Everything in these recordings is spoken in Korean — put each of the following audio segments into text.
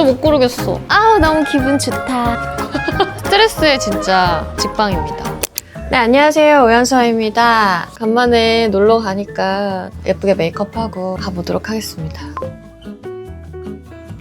진짜 못 고르겠어. 아 너무 기분 좋다. 스트레스의 진짜 직방입니다. 네, 안녕하세요. 오연서입니다. 간만에 놀러 가니까 예쁘게 메이크업하고 가보도록 하겠습니다.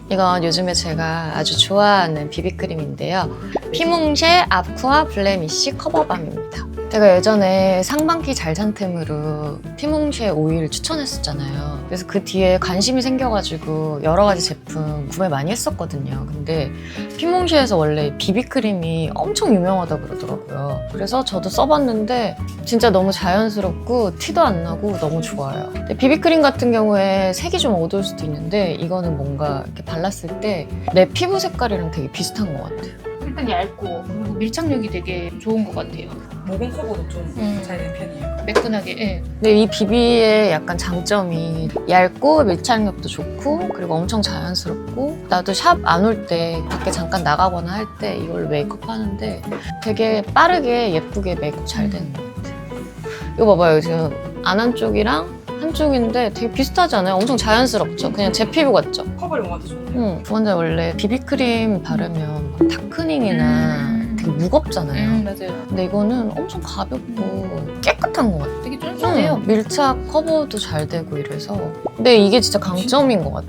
이건 요즘에 제가 아주 좋아하는 비비크림인데요. 피몽쉐 아쿠아 블레미쉬 커버밤입니다. 제가 예전에 상반기 잘산템으로 피몽쉐 오일 추천했었잖아요. 그래서 그 뒤에 관심이 생겨가지고 여러 가지 제품 구매 많이 했었거든요. 근데 피몽쉐에서 원래 비비크림이 엄청 유명하다고 그러더라고요. 그래서 저도 써봤는데 진짜 너무 자연스럽고 티도 안 나고 너무 좋아요. 비비크림 같은 경우에 색이 좀 어두울 수도 있는데 이거는 뭔가 이렇게 발랐을 때 내 피부 색깔이랑 되게 비슷한 것 같아요. 일단 얇고 그리고 밀착력이 되게 좋은 것 같아요. 모공 커버도 좀 음. 잘 된 편이에요. 매끈하게. 예. 근데 이 비비의 약간 장점이 얇고 밀착력도 좋고 그리고 엄청 자연스럽고 나도 샵 안 올 때 밖에 잠깐 나가거나 할 때 이걸 메이크업 하는데 되게 빠르게 예쁘게 메이크업 잘 되는 것 같아요. 이거 봐봐요. 지금 안 한 쪽이랑 한 쪽인데 되게 비슷하지 않아요? 엄청 자연스럽죠? 그냥 제 피부 같죠? 커버력이 완전 좋네요. 응. 먼저 원래 비비크림 바르면 막 다크닝이나 음. 되게 무겁잖아요. 음, 맞아요. 근데 이거는 엄청 가볍고 깨끗한 것 같아요. 되게 쫀쫀해요. 응, 밀착 커버도 잘 되고 이래서 근데 이게 진짜 강점인 것 같아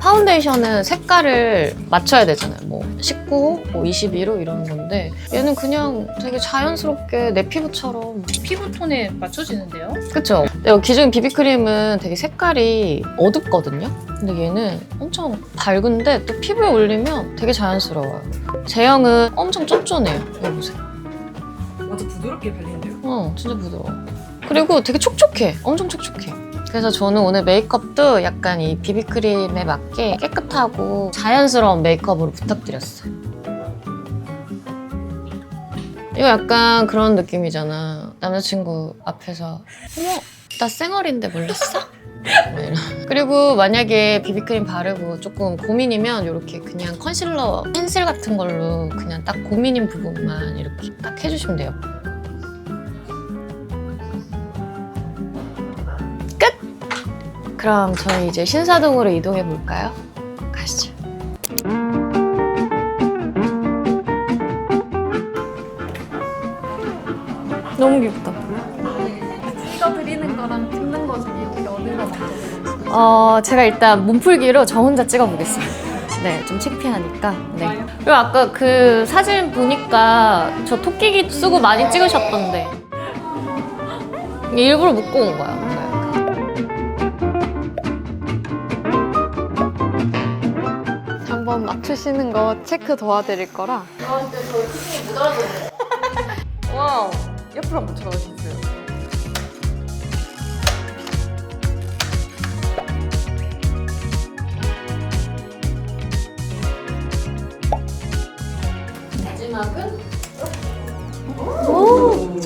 파운데이션은 색깔을 맞춰야 되잖아요 뭐 19호, 뭐 21호 이런 건데 얘는 그냥 되게 자연스럽게 내 피부처럼 피부 톤에 맞춰지는데요. 그쵸? 근데 기존 비비크림은 되게 색깔이 어둡거든요 근데 얘는 엄청 밝은데 또 피부에 올리면 되게 자연스러워요 제형은 엄청 쫀쫀해요 이거 보세요 완전 부드럽게 발리는데요. 어, 진짜 부드러워. 그리고 되게 촉촉해. 엄청 촉촉해. 그래서 저는 오늘 메이크업도 약간 이 비비크림에 맞게 깨끗하고 자연스러운 메이크업으로 부탁드렸어요. 이거 약간 그런 느낌이잖아. 남자친구 앞에서 어머, 나 쌩얼인데 몰랐어? 그리고 만약에 비비크림 바르고 조금 고민이면 이렇게 그냥 컨실러 펜슬 같은 걸로 그냥 딱 고민인 부분만 이렇게 딱 해주시면 돼요. 그럼 저희 이제 신사동으로 이동해 볼까요? 가시죠. 너무 귀엽다. 찍어드리는 거랑 찍는 거 중에 여기 어느 거 보세요? 어, 제가 일단 몸풀기로 저 혼자 찍어보겠습니다. 네, 좀 창피하니까. 네. 그리고 아까 그 사진 보니까 저 토끼기 쓰고 많이 찍으셨던데. 일부러 묶고 온 거야. 한번 맞추시는 거 체크 도와드릴 거라 와우. 옆으로 한번 쳐다주세요.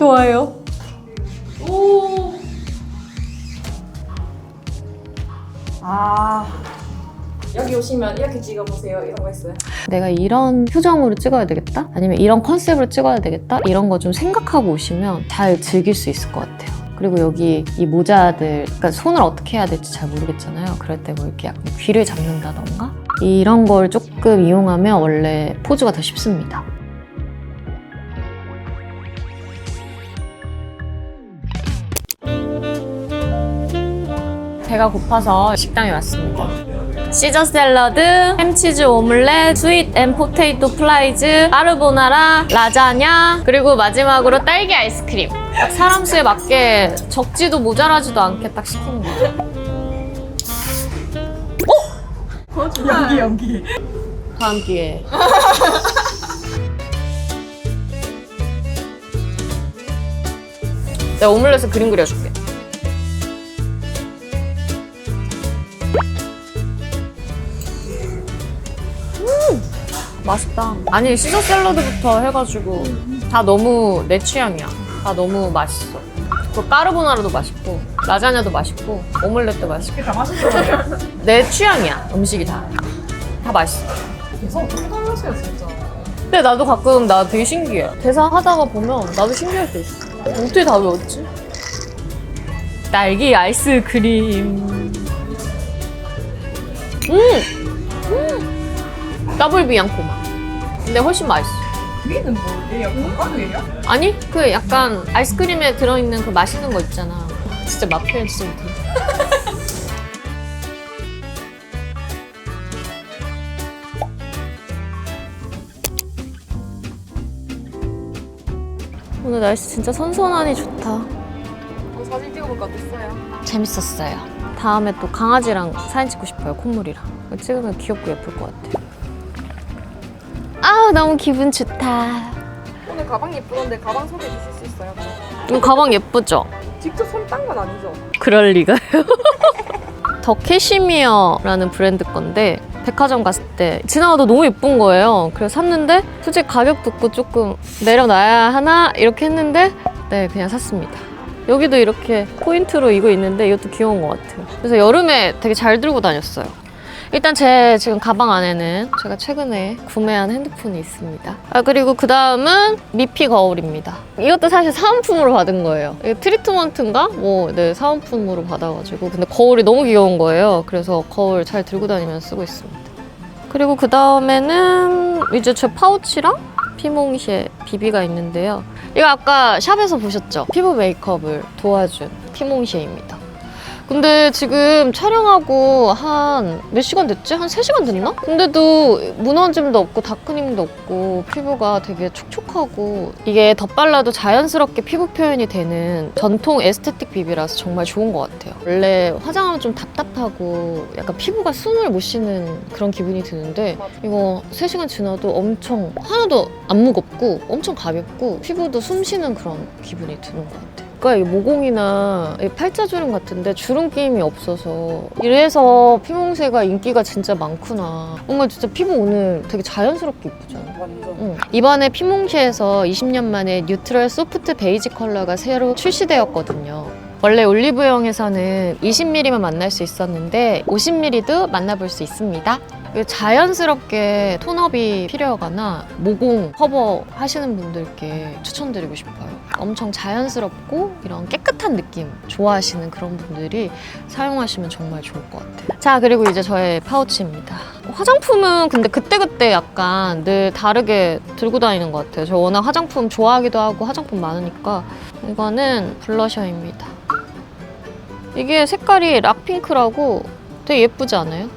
좋아요 아. 여기 오시면 이렇게 찍어보세요. 이런 거 있어요. 내가 이런 표정으로 찍어야 되겠다? 아니면 이런 컨셉으로 찍어야 되겠다? 이런 거 좀 생각하고 오시면 잘 즐길 수 있을 것 같아요. 그리고 여기 이 모자들, 그러니까 손을 어떻게 해야 될지 잘 모르겠잖아요. 그럴 때 뭐 이렇게 약간 귀를 잡는다던가? 이런 걸 조금 이용하면 원래 포즈가 더 쉽습니다. 배가 고파서 식당에 왔습니다. 시저 샐러드, 햄치즈 오믈렛, 스윗 앤 포테이토 플라이즈, 까르보나라, 라자냐, 그리고 마지막으로 딸기 아이스크림. 딱 사람 수에 맞게 적지도 모자라지도 않게 딱 시키는 거예요. 연기 연기. 다음 기회에. 내가 오믈렛에 그림 그려줄게. 맛있다. 아니 시저 샐러드부터 해가지고 다 너무 내 취향이야. 다 너무 맛있어. 그 까르보나라도 맛있고 라자냐도 맛있고 오믈렛도 맛있고 다 거예요. 내 취향이야 음식이 다. 다 맛있어. 그래서 어떻게 달라세요 진짜. 근데 나도 가끔 나 되게 신기해. 대사 하다가 보면 나도 신기할 때 있어. 어떻게 다 외웠지? 딸기 아이스크림. 음! 음! 더블 비앙코 맛. 근데 훨씬 맛있어. 위는 뭐예요? 건강이에요? 아니 그 약간 아이스크림에 들어있는 그 맛있는 거 있잖아. 진짜 맛 표현 진짜 못해. 오늘 날씨 진짜 선선하니 좋다. 어, 사진 찍어볼까 어땠어요? 재밌었어요. 다음에 또 강아지랑 사진 찍고 싶어요. 콧물이랑. 찍으면 귀엽고 예쁠 것 같아. 아 너무 기분 좋다. 오늘 가방 예쁘던데 가방 소개해 주실 수 있어요? 이거 가방 예쁘죠? 직접 손 딴 건 아니죠? 그럴 리가요. 더 캐시미어라는 브랜드 건데 백화점 갔을 때 지나가다 너무 예쁜 거예요. 그래서 샀는데 솔직히 가격 듣고 조금 내려놔야 하나 이렇게 했는데 네 그냥 샀습니다. 여기도 이렇게 포인트로 이거 있는데 이것도 귀여운 것 같아요. 그래서 여름에 되게 잘 들고 다녔어요. 일단 제 지금 가방 안에는 제가 최근에 구매한 핸드폰이 있습니다. 아 그리고 그 다음은 미피 거울입니다. 이것도 사실 사은품으로 받은 거예요. 트리트먼트인가? 뭐, 네, 사은품으로 받아가지고. 근데 거울이 너무 귀여운 거예요. 그래서 거울 잘 들고 다니면서 쓰고 있습니다. 그리고 그 다음에는 이제 제 파우치랑 피몽시에 비비가 있는데요. 이거 아까 샵에서 보셨죠? 피부 메이크업을 도와준 피몽시에입니다. 근데 지금 촬영하고 한 몇 시간 됐지? 한 3시간 됐나? 근데도 무너짐도 없고 다크닝도 없고 피부가 되게 촉촉하고 이게 덧발라도 자연스럽게 피부 표현이 되는 전통 에스테틱 비비라서 정말 좋은 것 같아요. 원래 화장하면 좀 답답하고 약간 피부가 숨을 못 쉬는 그런 기분이 드는데 이거 3시간 지나도 엄청 하나도 안 무겁고 엄청 가볍고 피부도 숨 쉬는 그런 기분이 드는 것 같아요. 그러니까 이 모공이나 이 팔자주름 같은데 주름 끼임이 없어서 이래서 피몽세가 인기가 진짜 많구나. 뭔가 진짜 피부 오늘 되게 자연스럽게 이쁘잖아. 완전 응. 이번에 피몽시에서 20년 만에 뉴트럴 소프트 베이지 컬러가 새로 출시되었거든요. 원래 올리브영에서는 20ml만 만날 수 있었는데 50ml도 만나볼 수 있습니다. 자연스럽게 톤업이 필요하거나 모공 커버 하시는 분들께 추천드리고 싶어요. 엄청 자연스럽고 이런 깨끗한 느낌 좋아하시는 그런 분들이 사용하시면 정말 좋을 것 같아요. 자, 그리고 이제 저의 파우치입니다. 화장품은 근데 그때그때 약간 늘 다르게 들고 다니는 것 같아요. 저 워낙 화장품 좋아하기도 하고 화장품 많으니까 이거는 블러셔입니다. 이게 색깔이 락핑크라고 되게 예쁘지 않아요?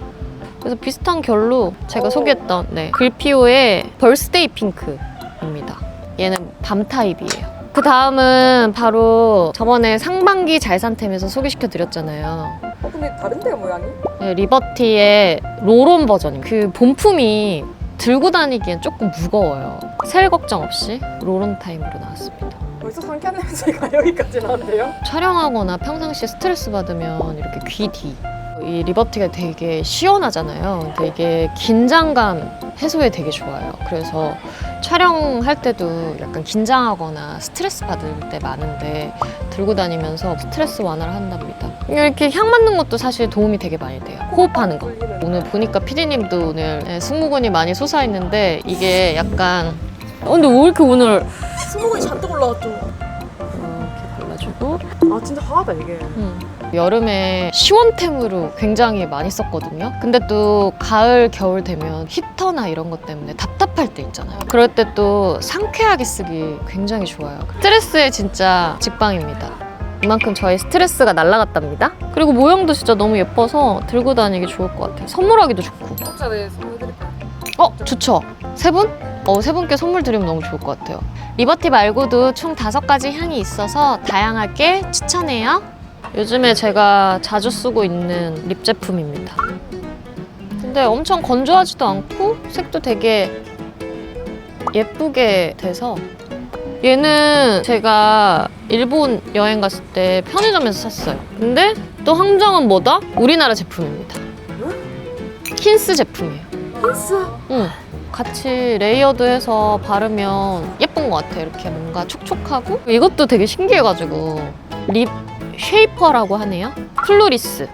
그래서 비슷한 결로 제가 오. 소개했던 네, 글피오의 벌스데이 핑크입니다. 얘는 밤 타입이에요. 그 다음은 바로 저번에 상반기 잘산템에서 소개시켜 드렸잖아요. 어 근데 다른데요 모양이? 네, 리버티의 롤온 버전임. 그 본품이 들고 다니기엔 조금 무거워요. 셀 걱정 없이 롤온 타임으로 나왔습니다. 벌써 상쾌한 냄새가 여기까지 나는데요? 촬영하거나 평상시에 스트레스 받으면 이렇게 귀 뒤. 이 리버티가 되게 시원하잖아요. 이게 긴장감 해소에 되게 좋아요. 그래서 촬영할 때도 약간 긴장하거나 스트레스 받을 때 많은데 들고 다니면서 스트레스 완화를 한답니다. 이렇게 향 맡는 것도 사실 도움이 되게 많이 돼요. 호흡하는 거. 오늘 보니까 피디님도 오늘 네, 승모근이 많이 솟아있는데 이게 약간 어, 근데 왜 이렇게 오늘 스모근이 잔뜩 올라왔죠 골라주고 아 진짜 화하다 이게 음. 여름에 시원템으로 굉장히 많이 썼거든요. 근데 또 가을, 겨울 되면 히터나 이런 것 때문에 답답할 때 있잖아요. 그럴 때 또 상쾌하게 쓰기 굉장히 좋아요. 스트레스의 진짜 직방입니다. 이만큼 저의 스트레스가 날라갔답니다. 그리고 모형도 진짜 너무 예뻐서 들고 다니기 좋을 것 같아요. 선물하기도 좋고. 진짜 왜 선물 드릴까요? 어, 좋죠. 세 분? 어, 세 분께 선물 드리면 너무 좋을 것 같아요. 리버티 말고도 총 다섯 가지 향이 있어서 다양하게 추천해요. 요즘에 제가 자주 쓰고 있는 립 제품입니다. 근데 엄청 건조하지도 않고 색도 되게 예쁘게 돼서 얘는 제가 일본 여행 갔을 때 편의점에서 샀어요. 근데 또 항정은 뭐다? 우리나라 제품입니다. 힌스 제품이에요. 힌스? 응. 같이 레이어드해서 바르면 예쁜 것 같아. 이렇게 뭔가 촉촉하고. 이것도 되게 신기해가지고. 립 쉐이퍼라고 하네요. 클로리스.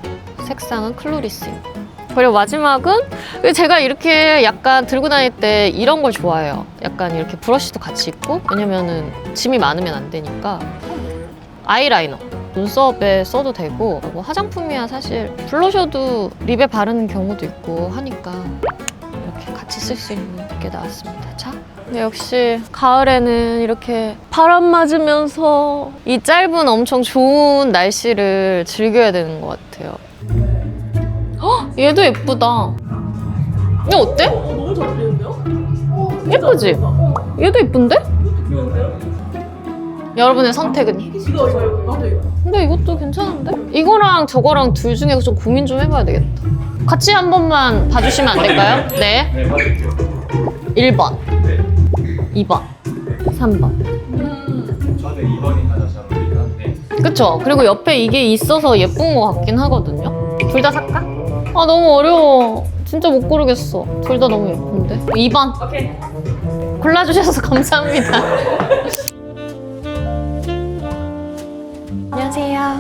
색상은 클로리스입니다. 그리고 마지막은 제가 이렇게 약간 들고 다닐 때 이런 걸 좋아해요. 약간 이렇게 브러쉬도 같이 있고. 왜냐면은 짐이 많으면 안 되니까. 아이라이너. 눈썹에 써도 되고. 뭐 화장품이야 사실. 블러셔도 립에 바르는 경우도 있고 하니까 같이 쓸 수 있는 게 나왔습니다. 자. 근데 역시 가을에는 이렇게 바람 맞으면서 이 짧은 엄청 좋은 날씨를 즐겨야 되는 것 같아요. 헉, 얘도 예쁘다. 이거 어때? 너무 잘 어울리는데요? 예쁘지? 얘도 예쁜데? 여러분의 선택은? 근데 이것도 괜찮은데? 이거랑 저거랑 둘 중에 좀 고민 좀 해봐야 되겠다. 같이 한 번만 봐주시면 안 될까요? 네. 네, 맞을게요. 1번, 2번, 3번. 저는 2번이 가장 잘 어울리긴 한데 그쵸? 그리고 옆에 이게 있어서 예쁜 것 같긴 하거든요. 둘 다 살까? 아, 너무 어려워. 진짜 못 고르겠어. 둘 다 너무 예쁜데. 2번. 오케이. 골라주셔서 감사합니다. 안녕하세요.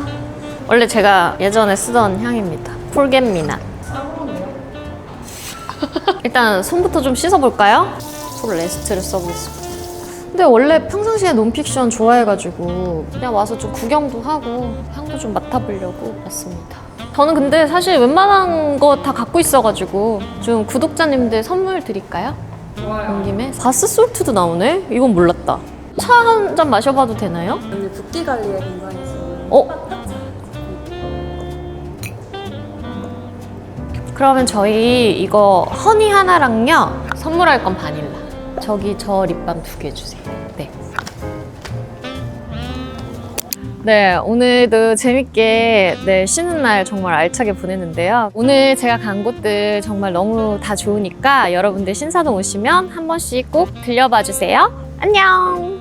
원래 제가 예전에 쓰던 향입니다. 폴겟미나. 일단 손부터 좀 씻어볼까요? 솔 레스트를 써보겠습니다. 근데 원래 평상시에 논픽션 좋아해가지고 그냥 와서 좀 구경도 하고 향도 좀 맡아보려고 왔습니다. 저는 근데 사실 웬만한 거 다 갖고 있어가지고 좀 구독자님들 선물 드릴까요? 좋아요. 온 김에 바스 솔트도 나오네? 이건 몰랐다. 차 한 잔 마셔봐도 되나요? 오늘 붓기 관리에 굉장히 좋은 어? 그러면 저희 이거 허니 하나랑요 선물할 건 바닐라. 저기 저 립밤 두 개 주세요. 네. 네, 오늘도 재밌게 네, 쉬는 날 정말 알차게 보냈는데요. 오늘 제가 간 곳들 정말 너무 다 좋으니까 여러분들 신사동 오시면 한 번씩 꼭 들려봐 주세요. 안녕!